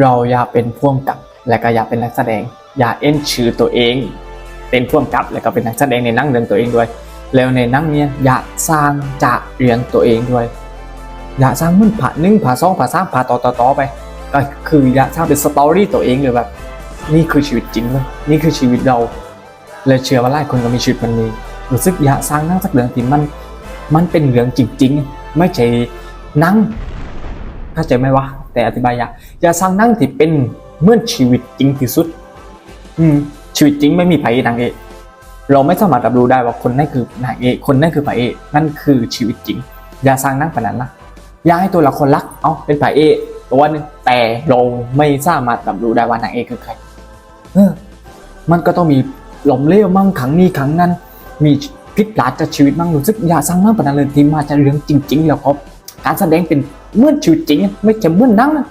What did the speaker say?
เราอย่าเป็นพ่วงกับและก็อย่าเป็นนักแสดง อย่าเอ็นชื่อตัวเอง เป็นพ่วงกับและก็เป็นนักแสดงในนั่งเรื่องตัวเองด้วย แล้วในนั่งเนี้ยอย่าสร้างจากเรื่องตัวเองด้วย อย่าสร้างมันผ่าหนึ่งผ่าสองผ่าสามผ่าต่อต่อต่อไปก็คืออย่าสร้างเป็นสตอรี่ตัวเองเลยแบบ นี่คือชีวิตจริงเลยนี่คือชีวิตเราเลยเชื่อว่าหลายคนก็มีชีวิตมันนี้รู้สึกอยากสร้างนั่งสักเรื่องที่มันมันเป็นเรื่องจริง ๆ ไม่ใช่นั่ง เข้าใจไหมวะ แต่อธิบายอยากอย่าสร้างนั่งที่เป็นเมื่อชีวิตจริงที่สุด อืม ชีวิตจริงไม่มีพระเอกนางเอกเราไม่สามารถรับรู้ได้ว่าคนนั่นคือนางเอกคนนั่นคือพระเอกนั่นคือชีวิตจริง อย่าสร้างนั่งแบบนั้นนะอย่าให้ตัวละครรัก เอาเป็นพระเอกตัวนึงแต่เราไม่สามารถรับรู้ได้ว่านางเอกคือใคร เออ มันก็ต้องมีหลอมเลี้ยวมั่งขังนี้ขังนั้น มีพลิกพลาดจากชีวิตมั่งรู้สึกอย่าสร้างมั่งปานนั้นเลยที่มาจากเรื่องจริง ๆ แล้วก็การแสดงเป็น เหมือนชีวิตจริงไม่ใช่เหมือนหนังนะ